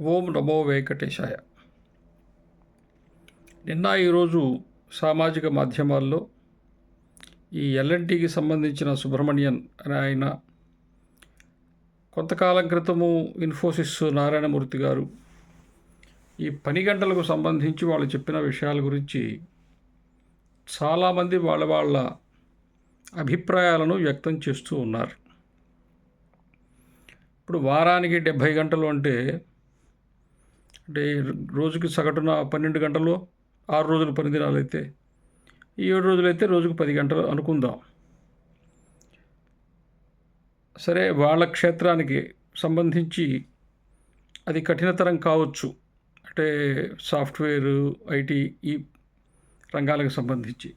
ఓం నమో వెంకటేశాయ. నిన్న ఈరోజు సామాజిక మాధ్యమాల్లో ఈ ఎల్ఎన్టీకి సంబంధించిన సుబ్రహ్మణ్యన్ అనే ఆయన కొంతకాలం క్రితము ఇన్ఫోసిస్ నారాయణమూర్తి గారు ఈ పని గంటలకు సంబంధించి వాళ్ళు చెప్పిన విషయాల గురించి చాలామంది వాళ్ళ వాళ్ళ అభిప్రాయాలను వ్యక్తం చేస్తూ ఉన్నారు. ఇప్పుడు వారానికి డెబ్భై గంటలు అంటే అంటే రోజుకి సగటున పన్నెండు గంటలు ఆరు రోజులు పని దినాలు అయితే ఈ ఏడు రోజులైతే రోజుకు పది గంటలు అనుకుందాం. సరే వాళ్ళ క్షేత్రానికి సంబంధించి అది కఠినతరం కావచ్చు. అంటే సాఫ్ట్వేర్ ఐటీ ఈ రంగాలకు సంబంధించి.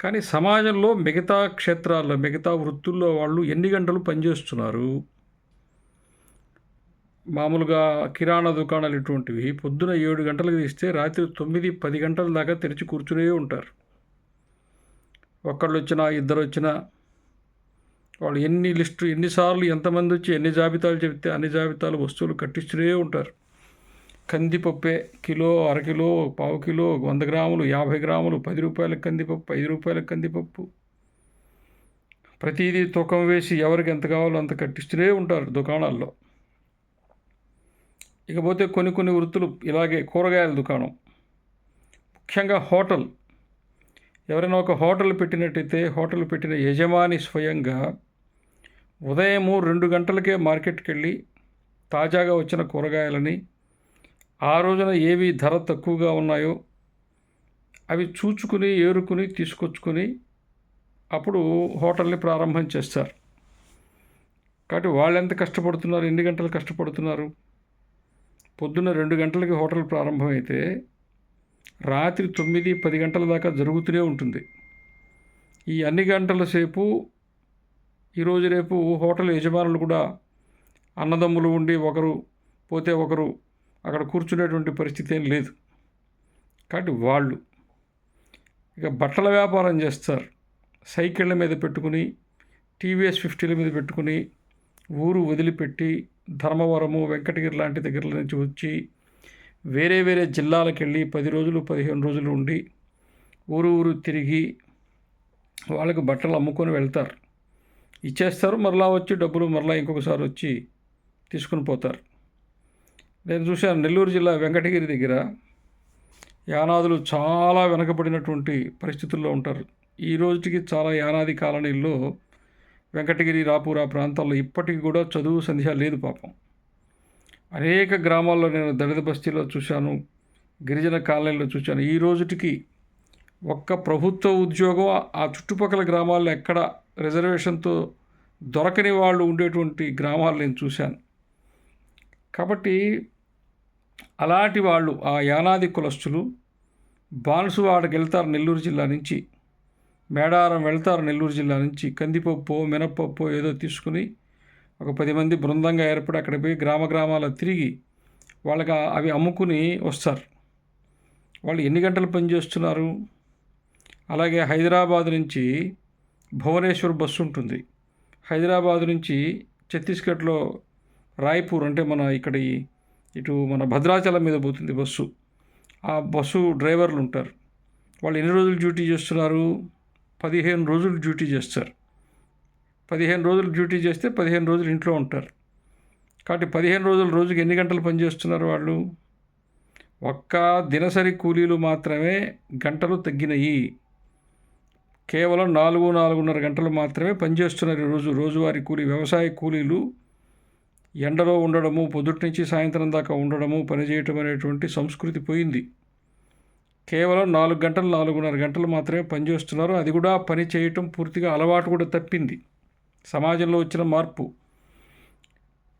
కానీ సమాజంలో మిగతా క్షేత్రాల్లో మిగతా వృత్తుల్లో వాళ్ళు ఎన్ని గంటలు పనిచేస్తున్నారు? మామూలుగా కిరాణా దుకాణాలు ఇటువంటివి పొద్దున ఏడు గంటలకు తీస్తే రాత్రి తొమ్మిది పది గంటల దాకా తెరిచి కూర్చునే ఉంటారు. ఒక్కళ్ళు వచ్చినా ఇద్దరు వచ్చినా వాళ్ళు ఎన్ని లిస్టు ఎన్నిసార్లు ఎంతమంది వచ్చి ఎన్ని జాబితాలు చెబితే అన్ని జాబితాలు వస్తువులు కట్టిస్తూనే ఉంటారు. కందిపప్పే కిలో అరకిలో పావు కిలో వంద గ్రాములు యాభై గ్రాములు పది రూపాయల కందిపప్పు ఐదు రూపాయల కందిపప్పు. ప్రతిదీ తూకం వేసి ఎవరికి ఎంత కావాలో అంత కట్టిస్తూనే ఉంటారు దుకాణాల్లో. ఇకపోతే కొన్ని కొన్ని వృత్తులు ఇలాగే కూరగాయల దుకాణం. ముఖ్యంగా హోటల్. ఎవరైనా ఒక హోటల్ పెట్టినట్టయితే హోటల్ పెట్టిన యజమాని స్వయంగా ఉదయము రెండు గంటలకే మార్కెట్కి వెళ్ళి తాజాగా వచ్చిన కూరగాయలని ఆ రోజున ఏవి ధర తక్కువగా ఉన్నాయో అవి చూచుకుని ఏరుకుని తీసుకొచ్చుకొని అప్పుడు హోటల్ని ప్రారంభం చేస్తారు. కాబట్టి వాళ్ళు ఎంత కష్టపడుతున్నారు ఎన్ని గంటలు కష్టపడుతున్నారు? పొద్దున్న రెండు గంటలకి హోటల్ ప్రారంభమైతే రాత్రి తొమ్మిది పది గంటల దాకా జరుగుతూనే ఉంటుంది. ఈ అన్ని గంటల సేపు ఈరోజు రేపు హోటల్ యజమానులు కూడా అన్నదమ్ములు ఉండి ఒకరు పోతే ఒకరు అక్కడ కూర్చునేటువంటి పరిస్థితి ఏం లేదు. కాబట్టి వాళ్ళు ఇక బట్టల వ్యాపారం చేస్తారు. సైకిళ్ళ మీద పెట్టుకుని టీవీఎస్ ఫిఫ్టీల మీద పెట్టుకుని ఊరు వదిలిపెట్టి ధర్మవరము వెంకటగిరి లాంటి దగ్గర నుంచి వచ్చి వేరే వేరే జిల్లాలకు వెళ్ళి పది రోజులు పదిహేను రోజులు ఉండి ఊరు ఊరు తిరిగి వాళ్ళకు బట్టలు అమ్ముకొని వెళ్తారు. ఇచ్చేస్తారు మరలా వచ్చి డబ్బులు మరలా ఇంకొకసారి వచ్చి తీసుకుని పోతారు. నేను చూశాను నెల్లూరు జిల్లా వెంకటగిరి దగ్గర యానాదులు చాలా వెనకబడినటువంటి పరిస్థితుల్లో ఉంటారు. ఈ రోజుకి చాలా యానాది కాలనీల్లో వెంకటగిరి రాపూర్ ఆ ప్రాంతాల్లో ఇప్పటికి కూడా చదువు సంధ్య లేదు పాపం. అనేక గ్రామాల్లో నేను దళిత బస్తీలో చూశాను గిరిజన కాలనీలో చూశాను. ఈ రోజుటికి ఒక్క ప్రభుత్వ ఉద్యోగం ఆ చుట్టుపక్కల గ్రామాల్లో ఎక్కడ రిజర్వేషన్తో దొరకని వాళ్ళు ఉండేటువంటి గ్రామాలు నేను చూశాను. కాబట్టి అలాంటి వాళ్ళు ఆ యానాది కులస్తులు బాన్సువాడకి వెళ్తారు నెల్లూరు జిల్లా నుంచి మేడారం వెళ్తారు నెల్లూరు జిల్లా నుంచి. కందిపప్పు మినపప్పు ఏదో తీసుకుని ఒక పది మంది బృందంగా ఏర్పడి అక్కడ పోయి గ్రామ గ్రామాల తిరిగి వాళ్ళకి అవి అమ్ముకుని వస్తారు. వాళ్ళు ఎన్ని గంటలు పనిచేస్తున్నారు అలాగే హైదరాబాద్ నుంచి భువనేశ్వర్ బస్సు ఉంటుంది. హైదరాబాద్ నుంచి ఛత్తీస్గఢ్లో రాయ్పూర్ అంటే మన ఇక్కడ ఇటు మన భద్రాచలం మీద పోతుంది బస్సు. ఆ బస్సు డ్రైవర్లు ఉంటారు. వాళ్ళు ఎన్ని రోజులు డ్యూటీ చేస్తున్నారు? పదిహేను రోజులు డ్యూటీ చేస్తారు. పదిహేను రోజులు డ్యూటీ చేస్తే పదిహేను రోజులు ఇంట్లో ఉంటారు. కాబట్టి పదిహేను రోజులు రోజుకి ఎన్ని గంటలు పనిచేస్తున్నారు వాళ్ళు? ఒక్క దినసరి కూలీలు మాత్రమే గంటలు తగ్గినాయి. కేవలం నాలుగు నాలుగున్నర గంటలు మాత్రమే పనిచేస్తున్నారు ఈరోజు రోజువారీ కూలీ వ్యవసాయ కూలీలు ఎండలో ఉండడము పొద్దుటి నుంచి సాయంత్రం దాకా ఉండడము పనిచేయటం అనేటువంటి సంస్కృతి పోయింది. కేవలం నాలుగు గంటలు నాలుగున్నర గంటలు మాత్రమే పనిచేస్తున్నారు అది కూడా పని చేయటం పూర్తిగా అలవాటు కూడా తప్పింది. సమాజంలో వచ్చిన మార్పు.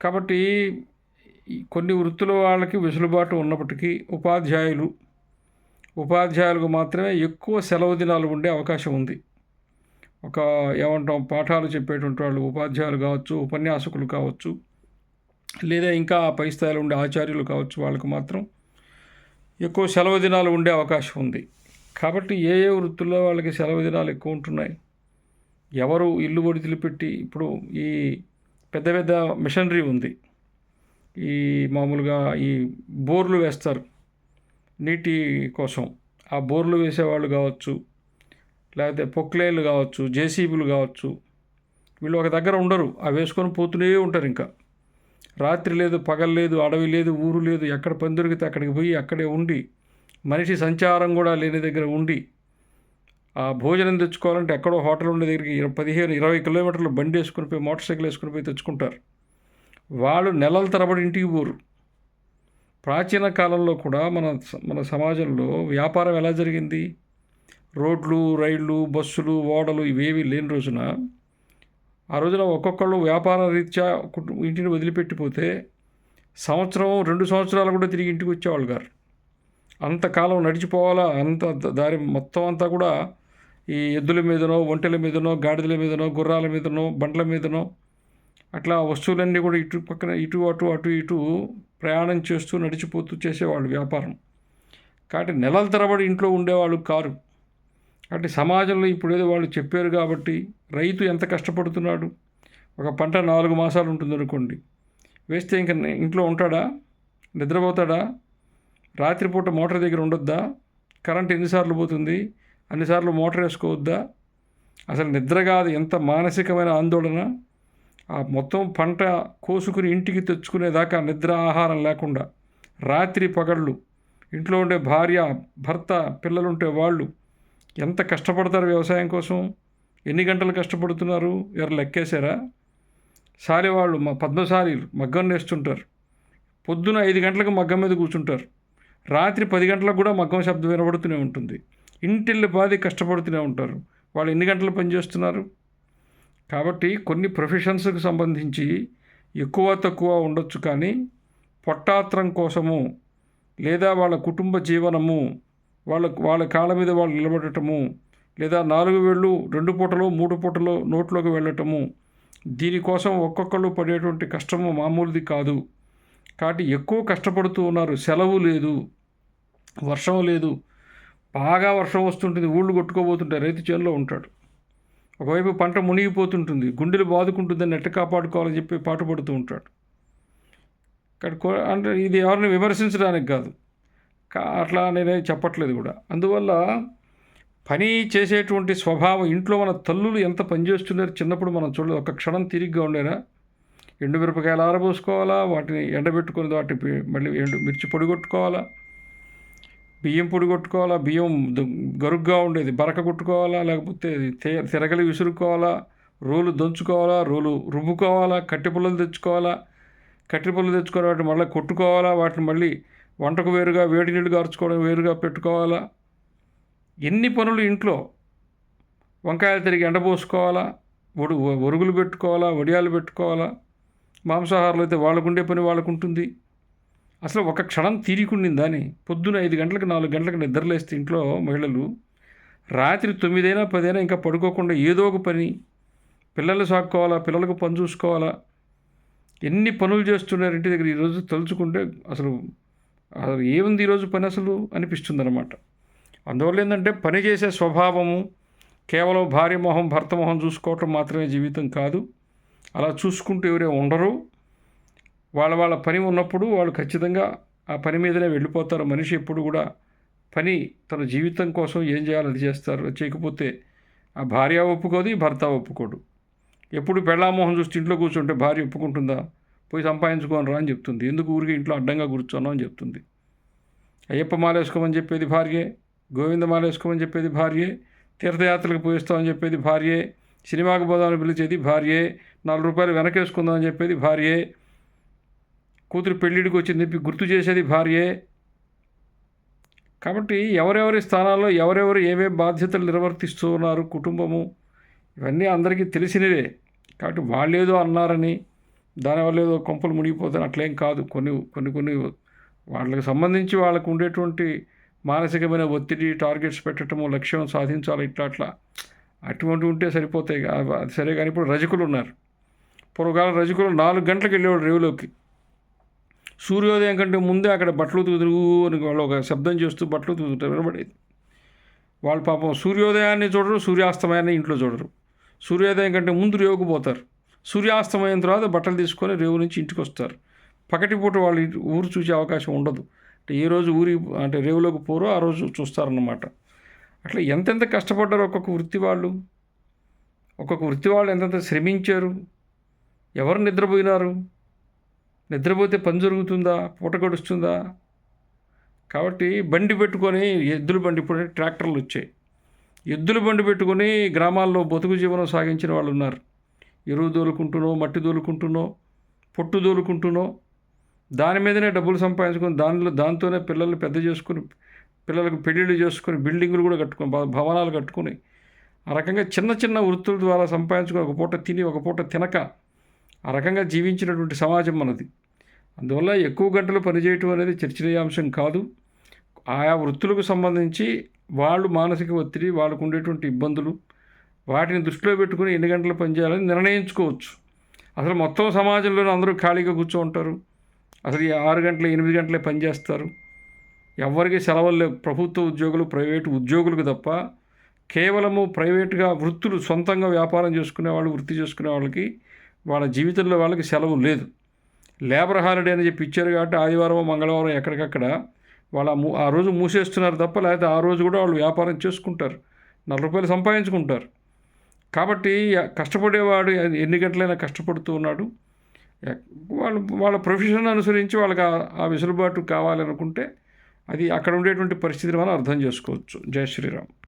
కాబట్టి కొన్ని వృత్తుల వాళ్ళకి వెసులుబాటు ఉన్నప్పటికీ ఉపాధ్యాయులు ఉపాధ్యాయులకు మాత్రమే ఎక్కువ సెలవు దినాలు ఉండే అవకాశం ఉంది. ఒక ఏమంటాం పాఠాలు చెప్పేటువంటి వాళ్ళు ఉపాధ్యాయులు కావచ్చు ఉపన్యాసకులు కావచ్చు లేదా ఇంకా పై స్థాయిలో ఉండే ఆచార్యులు కావచ్చు వాళ్ళకు మాత్రం ఎక్కువ సెలవు దినాలు ఉండే అవకాశం ఉంది. కాబట్టి ఏ ఏ వృత్తుల్లో వాళ్ళకి సెలవు దినాలు ఎక్కువ ఉంటున్నాయి? ఎవరు ఇల్లు వదిలిపెట్టి ఇప్పుడు ఈ పెద్ద పెద్ద మిషనరీ ఉంది. ఈ మామూలుగా ఈ బోర్లు వేస్తారు నీటి కోసం. ఆ బోర్లు వేసేవాళ్ళు కావచ్చు లేకపోతే పొక్లేన్లు కావచ్చు జేసీబీలు కావచ్చు. వీళ్ళు ఒక దగ్గర ఉండరు అవి వేసుకొని పోతూనే ఉంటారు ఇంకా. రాత్రి లేదు పగలు లేదు అడవి లేదు ఊరు లేదు ఎక్కడ పని దొరికితే అక్కడికి పోయి అక్కడే ఉండి మనిషి సంచారం కూడా లేని దగ్గర ఉండి ఆ భోజనం తెచ్చుకోవాలంటే ఎక్కడో హోటల్ ఉండే దగ్గరికి పదిహేను ఇరవై కిలోమీటర్లు బండి వేసుకుని పోయి మోటార్ సైకిల్ వేసుకుని పోయి తెచ్చుకుంటారు. వాళ్ళు నెలల తరబడి ఇంటికి పోరు. ప్రాచీన కాలంలో కూడా మన స- మన సమాజంలో వ్యాపారం ఎలా జరిగింది? రోడ్లు రైళ్ళు బస్సులు ఓడలు ఇవేవి లేని రోజున ఆ రోజున ఒక్కొక్కళ్ళు వ్యాపార రీత్యా ఇంటిని వదిలిపెట్టిపోతే సంవత్సరం రెండు సంవత్సరాలు కూడా తిరిగి ఇంటికి వచ్చేవాళ్ళు గారు. అంతకాలం నడిచిపోవాలా? అంత దారి మొత్తం అంతా కూడా ఈ ఎద్దుల మీదనో ఒంటెల మీదనో గాడిదల మీదనో గుర్రాల మీదనో బండ్ల మీదనో అట్లా వస్తువులన్నీ కూడా ఇటు పక్కన ఇటు అటు అటు ఇటు ప్రయాణం చేస్తూ నడిచిపోతూ చేసేవాళ్ళు వ్యాపారం. కాబట్టి నెలల తరబడి ఇంట్లో ఉండేవాళ్ళు కారు. కాబట్టి సమాజంలో ఇప్పుడు ఏదో వాళ్ళు చెప్పారు కాబట్టి రైతు ఎంత కష్టపడుతున్నాడు? ఒక పంట నాలుగు మాసాలు ఉంటుంది అనుకోండి వేస్తే ఇంక ఇంట్లో ఉంటాడా? నిద్రపోతాడా? రాత్రిపూట మోటార్ దగ్గర ఉండొద్దా? కరెంట్ ఎన్నిసార్లు పోతుంది? అన్నిసార్లు మోటార్ వేసుకోవద్దా? అసలు నిద్ర కాదు ఎంత మానసికమైన ఆందోళన. ఆ మొత్తం పంట కోసుకుని ఇంటికి తెచ్చుకునేదాకా నిద్ర ఆహారం లేకుండా రాత్రి పగళ్ళు ఇంట్లో ఉండే భార్య భర్త పిల్లలుంటే వాళ్ళు ఎంత కష్టపడతారు వ్యవసాయం కోసం? ఎన్ని గంటలు కష్టపడుతున్నారు? ఎవరు లెక్కేశారా? సాలేవాళ్ళు మా పద్మశాలీలు మగ్గం నేస్తుంటారు. పొద్దున ఐదు గంటలకు మగ్గం మీద కూర్చుంటారు. రాత్రి పది గంటలకు కూడా మగ్గం శబ్దం వినబడుతూనే ఉంటుంది. ఇంటిల్లి బాధి కష్టపడుతూనే ఉంటారు. వాళ్ళు ఎన్ని గంటలు పనిచేస్తున్నారు కాబట్టి కొన్ని ప్రొఫెషన్స్కి సంబంధించి ఎక్కువ తక్కువ ఉండొచ్చు కానీ పొట్టాత్రం కోసము లేదా వాళ్ళ కుటుంబ జీవనము వాళ్ళ వాళ్ళ కాళ్ళ మీద వాళ్ళు నిలబడటము లేదా నాలుగు వేళ్ళు రెండు పూటలు మూడు పూటలో నోట్లోకి వెళ్ళటము. దీనికోసం ఒక్కొక్కళ్ళు పడేటువంటి కష్టము మామూలుది కాదు. కాబట్టి ఎక్కువ కష్టపడుతూ ఉన్నారు. సెలవు లేదు. వర్షం లేదు. బాగా వర్షం వస్తుంటుంది. ఊళ్ళు కొట్టుకోబోతుంటాయి రైతు చేనులో ఉంటాడు. ఒకవైపు పంట మునిగిపోతుంటుంది. గుండెలు బాదుకుంటుందని నెట్ట కాపాడుకోవాలని చెప్పి పాటుపడుతూ ఉంటాడు. ఇక్కడ అంటే ఇది ఎవరిని విమర్శించడానికి కాదు. అట్లా నేనే చెప్పట్లేదు కూడా. అందువల్ల పని చేసేటువంటి స్వభావం ఇంట్లో మన తల్లులు ఎంత పనిచేస్తున్నారు చిన్నప్పుడు మనం చూడలేదు. ఒక క్షణం తిరిగ్గా ఉండేనా? ఎండు మిరపకాయలు ఆరబోసుకోవాలా? వాటిని ఎండబెట్టుకుని వాటిని మళ్ళీ ఎండు మిర్చి పొడిగొట్టుకోవాలా బియ్యం పొడిగొట్టుకోవాలా బియ్యం గరుగ్గా ఉండేది. బరక కొట్టుకోవాలా? లేకపోతే తిరగలి విసురుకోవాలా? రోలు దంచుకోవాలా? రోలు రుబ్బుకోవాలా? కట్టె పుల్లలు తెచ్చుకోవాలా? కట్టె పుల్లలు తెచ్చుకొని వాటిని మళ్ళీ కొట్టుకోవాలా? వాటిని మళ్ళీ వంటకు వేరుగా వేడి నీళ్ళు గార్చుకోవడం వేరుగా పెట్టుకోవాలా? ఎన్ని పనులు ఇంట్లో? వంకాయలు తిరిగి ఎండబోసుకోవాలా ఒడు ఒరుగులు పెట్టుకోవాలా? వడియాలు పెట్టుకోవాలా? మాంసాహారాలు అయితే వాళ్ళకుండే పని వాళ్ళకు ఉంటుంది అసలు ఒక క్షణం తీరికుండిందని పొద్దున ఐదు గంటలకు నాలుగు గంటలకు నిద్రలేస్తే ఇంట్లో మహిళలు రాత్రి తొమ్మిదైనా పదైనా ఇంకా పడుకోకుండా ఏదో ఒక పని పిల్లలు సాక్కోవాలా? పిల్లలకు పని చూసుకోవాలా? ఎన్ని పనులు చేస్తున్నారు ఇంటి దగ్గర ఈరోజు తలుచుకుంటే అసలు ఏముంది ఈరోజు పని అసలు అనిపిస్తుంది అనమాట అందువల్ల ఏంటంటే పని చేసే స్వభావము కేవలం భార్య మొహం భర్త మొహం చూసుకోవటం మాత్రమే జీవితం కాదు. అలా చూసుకుంటూ ఎవరే ఉండరు. వాళ్ళ వాళ్ళ పని ఉన్నప్పుడు వాళ్ళు ఖచ్చితంగా ఆ పని మీదనే వెళ్ళిపోతారు. మనిషి ఎప్పుడు కూడా పని తన జీవితం కోసం ఏం చేయాలో అది చేస్తారు. చేయకపోతే ఆ భార్య ఒప్పుకోదు భర్త ఒప్పుకోడు. ఎప్పుడు పెళ్ళామోహం చూస్తే ఇంట్లో కూర్చుంటే భార్య ఒప్పుకుంటుందా? పోయి సంపాదించుకోని రా అని చెప్తుంది. ఎందుకు ఊరికి ఇంట్లో అడ్డంగా కూర్చోను అని చెప్తుంది. అయ్యప్ప మాలేసుకోమని చెప్పేది భార్యే గోవింద మాలేసుకోమని చెప్పేది భార్యే తీర్థయాత్రలకు పోయిస్తామని చెప్పేది భార్యే సినిమాకు పోదామని పిలిచేది భార్యే నాలుగు రూపాయలు వెనకేసుకుందామని చెప్పేది భార్యే కూతురు పెళ్ళిడికి వచ్చింది చెప్పి గుర్తు చేసేది భార్యే. కాబట్టి ఎవరెవరి స్థానాల్లో ఎవరెవరు ఏమేం బాధ్యతలు నిర్వర్తిస్తున్నారు కుటుంబము ఇవన్నీ అందరికీ తెలిసినవే. కాబట్టి వాళ్ళేదో అన్నారని దానివల్ల ఏదో కొంపలు మునిగిపోతాను అట్లేం కాదు. కొన్ని కొన్ని కొన్ని వాళ్ళకి సంబంధించి వాళ్ళకు ఉండేటువంటి మానసికమైన ఒత్తిడి టార్గెట్స్ పెట్టడము లక్ష్యం సాధించాలి ఇట్లా అట్లా. అటువంటి ఉంటే సరిపోతాయి. అది సరే కానీ ఇప్పుడు రజకులు ఉన్నారు. పూర్వకాలం రజకులు నాలుగు గంటలకు వెళ్ళేవాడు రేవులోకి. సూర్యోదయం కంటే ముందే అక్కడ బట్టలు ఉతుకుతురు అని వాళ్ళు ఒక శబ్దం చేస్తూ బట్టలు ఉతుకుతారు వినబడేది. వాళ్ళు పాపం సూర్యోదయాన్ని చూడరు సూర్యాస్తమయాన్ని ఇంట్లో చూడరు. సూర్యోదయం కంటే ముందు రేవుకు పోతారు. సూర్యాస్తమయం తర్వాత బట్టలు తీసుకొని రేవు నుంచి ఇంటికి వస్తారు పకటిపూట వాళ్ళు ఊరు చూసే అవకాశం ఉండదు. అంటే ఏ రోజు ఊరి అంటే రేవులోకి పోరో ఆ రోజు చూస్తారన్నమాట. అట్లా ఎంతెంత కష్టపడ్డారు ఒక్కొక్క వృత్తి వాళ్ళు? ఒక్కొక్క వృత్తి వాళ్ళు ఎంతెంత శ్రమించారు? ఎవరు నిద్రపోయినారు? నిద్రపోతే పని జరుగుతుందా? పూట గడుస్తుందా? కాబట్టి బండి పెట్టుకొని ఎద్దుల బండి ఇప్పుడు ట్రాక్టర్లు వచ్చాయి. ఎద్దుల బండి పెట్టుకొని గ్రామాల్లో బతుకు జీవనం సాగించిన వాళ్ళు ఉన్నారు. ఎరువు దోలుకుంటునో మట్టి దోలుకుంటునో పొట్టు దోలుకుంటునో దాని మీదనే డబ్బులు సంపాదించుకొని దానిలో దాంతోనే పిల్లల్ని పెద్ద చేసుకుని పిల్లలకు పెళ్ళిళ్ళు చేసుకుని బిల్డింగులు కూడా కట్టుకొని భవనాలు కట్టుకొని ఆ రకంగా చిన్న చిన్న వృత్తుల ద్వారా సంపాదించుకొని ఒక పూట తిని ఒక పూట తినక ఆ రకంగా జీవించినటువంటి సమాజం మనది. అందువల్ల ఎక్కువ గంటలు పనిచేయటం అనేది చర్చనీయాంశం కాదు. ఆయా వృత్తులకు సంబంధించి వాళ్ళు మానసిక ఒత్తిడి వాళ్ళకు ఉండేటువంటి ఇబ్బందులు వాటిని దృష్టిలో పెట్టుకుని ఎన్ని గంటలు పనిచేయాలని నిర్ణయించుకోవచ్చు. అసలు మొత్తం సమాజంలోనే అందరూ ఖాళీగా కూర్చో ఉంటారు అసలు ఈ ఆరు గంటలు ఎనిమిది గంటలే పనిచేస్తారు ఎవరికి సెలవులు లేవు. ప్రభుత్వ ఉద్యోగులు ప్రైవేటు ఉద్యోగులకు తప్ప కేవలము ప్రైవేటుగా వృత్తులు సొంతంగా వ్యాపారం చేసుకునే వాళ్ళు వృత్తి చేసుకునే వాళ్ళకి వాళ్ళ జీవితంలో వాళ్ళకి సెలవు లేదు. లేబర్ హాలిడే అని చెప్పి ఇచ్చారు కాబట్టి ఆదివారం మంగళవారం ఎక్కడికక్కడ వాళ్ళ ఆ రోజు మూసేస్తున్నారు తప్ప లేకపోతే ఆ రోజు కూడా వాళ్ళు వ్యాపారం చేసుకుంటారు. నలభై రూపాయలు సంపాదించుకుంటారు. కాబట్టి కష్టపడేవాడు ఎన్ని గంటలైనా కష్టపడుతూ ఉన్నాడు. వాళ్ళు వాళ్ళ ప్రొఫెషన్ అనుసరించి వాళ్ళకి ఆ- ఆ వెసులుబాటు కావాలనుకుంటే అది అక్కడ ఉండేటువంటి పరిస్థితిని మనం అర్థం చేసుకోవచ్చు. జై శ్రీరామ్.